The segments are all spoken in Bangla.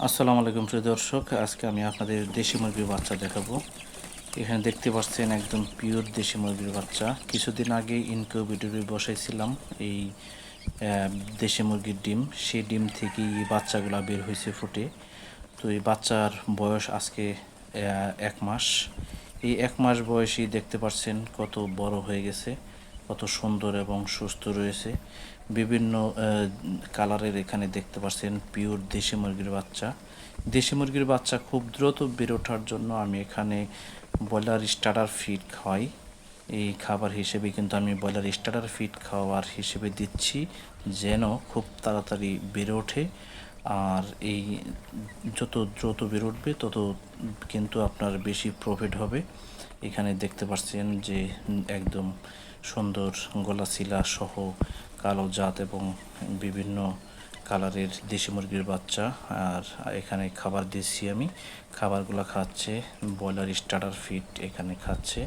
আসসালামু আলাইকুম প্রিয় দর্শক, আজকে আমি আপনাদের দেশি মুরগির বাচ্চা দেখাবো। এখানে দেখতে পাচ্ছেন একদম পিওর দেশি মুরগির বাচ্চা। কিছুদিন আগে ইনকিউবেটরে বসাইছিলাম এই দেশি মুরগির ডিম। সেই ডিম থেকেই এই বাচ্চাগুলো বের হয়েছে ফুটে। তো এই বাচ্চার বয়স আজকে এক মাস। এই এক মাস বয়সী দেখতে পাচ্ছেন কত বড় হয়ে গেছে। কত সুন্দর এবং সুস্থ রয়েছে। বিভিন্ন কালারের এখানে দেখতে পাচ্ছেন পিওর দেশি মুরগির বাচ্চা। দেশি মুরগির বাচ্চা খুব দ্রুত বেড়ে ওঠার জন্য আমি এখানে ব্রয়লার স্টার্টার ফিড খাওয়াই। এই খাবার হিসেবে কিন্তু আমি ব্রয়লার স্টার্টার ফিড খাওয়ার হিসেবে দিচ্ছি যেন খুব তাড়াতাড়ি বেড়ে ওঠে। আর এই যত দ্রুত বেড়ে উঠবে, তত কিন্তু আপনার বেশি প্রফিট হবে। এখানে দেখতে পাচ্ছেন যে, একদম সুন্দর গলা শিলা সহ কালো জাত এবং বিভিন্ন কালারের দেশি মুরগির বাচ্চা। আর এখানে খাবার দিচ্ছি আমি। খাবারগুলো খাচ্ছে, ব্রয়লার স্টার্টার ফিট এখানে খাচ্ছে।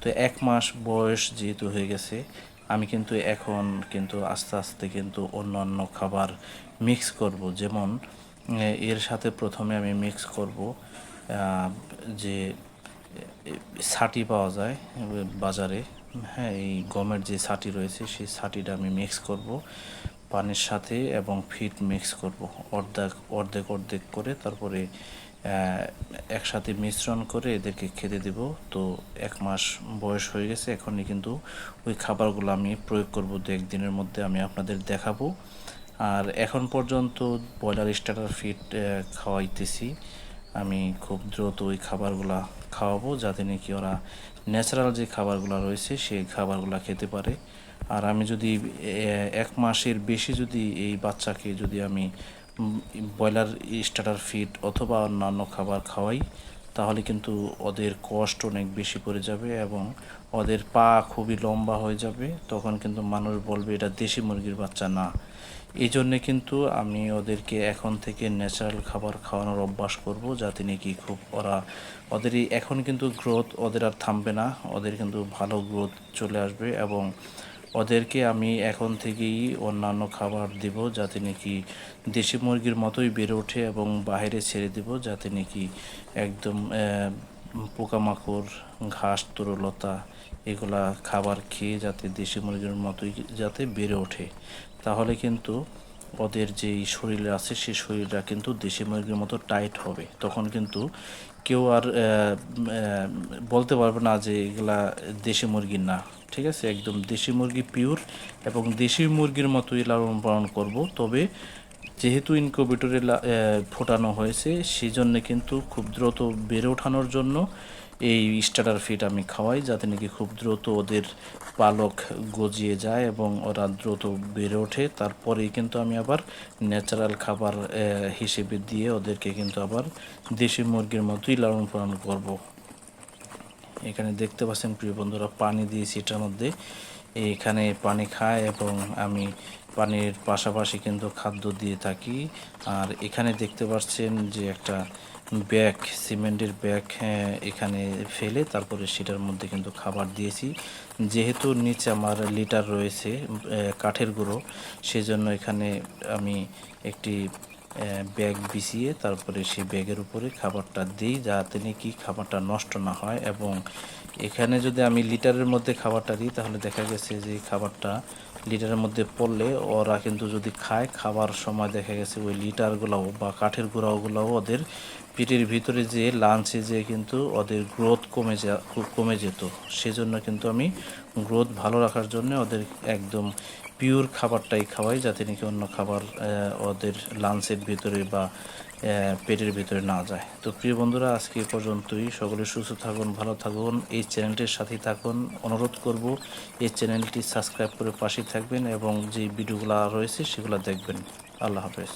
তো এক মাস বয়স যেহেতু হয়ে গেছে, আমি কিন্তু এখন কিন্তু আস্তে আস্তে কিন্তু অন্যান্য খাবার মিক্স করব। যেমন এর সাথে প্রথমে আমি মিক্স করব যে ছাটি পাওয়া যায় বাজারে। হ্যাঁ এই গমের যে ছাটি রয়েছে, সেই ছাটিটা আমি মিক্স করব। পানির সাথে এবং ফিট মিক্স করব। অর্ধেক অর্ধেক অর্ধেক করে তারপরে একসাথে মিশ্রণ করে এদেরকে খেতে দেব। তো এক মাস বয়স হয়ে গেছে, এখনই কিন্তু ওই খাবারগুলো আমি প্রয়োগ করব দু একদিনের মধ্যে, আমি আপনাদের দেখাবো। আর এখন পর্যন্ত ব্রয়লার স্টার্টার ফিট খাওয়াইতেছি। আমি খুব দ্রুত ওই খাবারগুলা খাওয়াবো যাতে নাকি ওরা ন্যাচারাল যে খাবারগুলো রয়েছে সেই খাবারগুলো খেতে পারে। আর আমি যদি এক মাসের বেশি যদি এই বাচ্চাকে যদি আমি ব্রয়লার স্টার্টার ফিড অথবা অন্যান্য খাবার খাওয়াই তাহলে কিন্তু ওদের কষ্ট অনেক বেশি পড়ে যাবে এবং ওদের পা খুবই লম্বা হয়ে যাবে। তখন কিন্তু মানুষ বলবে, এটা দেশি মুরগির বাচ্চা না। এই জন্যে কিন্তু আমি ওদেরকে এখন থেকে ন্যাচারাল খাবার খাওয়ানোর অভ্যাস করব যাতে নাকি খুব ওরা ওদের এই এখন কিন্তু গ্রোথ ওদের আর থামবে না। ওদের কিন্তু ভালো গ্রোথ চলে আসবে এবং ওদেরকে আমি এখন থেকেই অন্যান্য খাবার দেব যাতে নাকি দেশি মুরগির মতোই বেড়ে ওঠে এবং বাইরে ছেড়ে দেব যাতে নাকি একদম পোকামাকড়, ঘাস, তরুলতা এগুলা খাবার খেয়ে যাতে দেশি মুরগির মতোই যাতে বেড়ে ওঠে। তাহলে কিন্তু ওদের যেই শরীর আছে সেই শরীরটা কিন্তু দেশি মুরগির মতো টাইট হবে। তখন কিন্তু কেউ আর বলতে পারবে না যে এগুলা দেশি মুরগি না, ঠিক আছে? একদম দেশি মুরগি পিওর এবং দেশি মুরগির মতোই লালন পালন করব। তবে যেহেতু ইনকিউবেটরে ফোটানো হয়েছে সেই জন্য কিন্তু খুব দ্রুত বেড়ে ওঠানোর জন্য এই স্টার্টার ফিড আমি খাওয়াই যাতে নাকি খুব দ্রুত ওদের পালক গজিয়ে যায় এবং ওরা দ্রুত বেড়ে ওঠে। তারপরেই কিন্তু আমি আবার ন্যাচারাল খাবার হিসেবে দিয়ে ওদেরকে কিন্তু আবার দেশি মুরগির মতোই লালন পালন করব। এখানে দেখতে পাচ্ছেন প্রিয় বন্ধুরা, পানি দিয়েছি এটার মধ্যে। এখানে পানি খায় এবং আমি পানির পাশাপাশি কিন্তু খাদ্য দিয়ে থাকি। আর এখানে দেখতে পাচ্ছেন যে একটা ব্যাগ সিমেন্টের ব্যাগ হ্যাঁ, এখানে ফেলে তারপরে সেটার মধ্যে কিন্তু খাবার দিয়েছি। যেহেতু নিচে আমার লিটার রয়েছে কাঠের গুঁড়ো সেজন্য এখানে আমি একটি ব্যাগ বিছিয়ে তারপরে সেই ব্যাগের উপরে খাবারটা দিই যাতে নাকি খাবারটা নষ্ট না হয় এবং এখানে যদি আমি লিটারের মধ্যে খাবারটা দিই তাহলে দেখা গেছে যে খাবারটা লিটারের মধ্যে পড়লে ওরা কিন্তু যদি খায় খাবার সময় দেখা গেছে ওই লিটারগুলোও বা কাঠের গুঁড়াগুলোও ওদের পেটের ভিতরে যে লাঞ্চে যে কিন্তু ওদের গ্রোথ কমে যা, কমে যেত, সেজন্য কিন্তু আমি গ্রোথ ভালো রাখার জন্য ওদের একদম পিওর খাবারটাই খাওয়াই, যাতে নাকি অন্য খাবার ওদের লাঞ্চের ভিতরে বা পেটের ভিতরে না যায়। তো প্রিয় বন্ধুরা, আজকে পর্যন্তই। সকলে সুস্থ থাকুন, ভালো থাকুন। এই চ্যানেলটির সাথেই থাকুন। অনুরোধ করব, এই চ্যানেলটি সাবস্ক্রাইব করে পাশে থাকবেন এবং যে ভিডিওগুলো রয়েছে সেগুলো দেখবেন। আল্লাহ হাফেজ।